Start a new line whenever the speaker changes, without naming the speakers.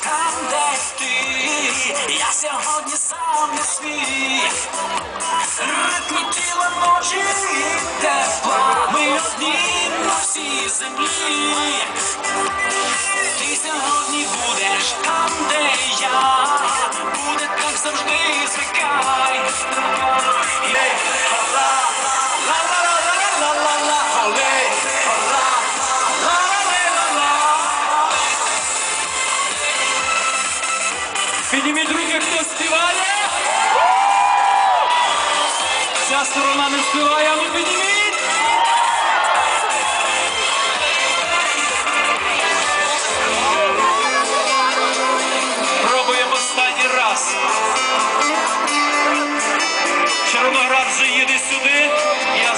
там, де ти, я сьогодні сам не свій, ритмі тіла ночі тепла, ми одні на всій землі. Ти сьогодні будеш там, де я, буде так завжди. Підніміть руки, хто співає. вся сторона не співає, а ну підніміть. Пробуємо останній раз. Червоноград вже їде сюди. Я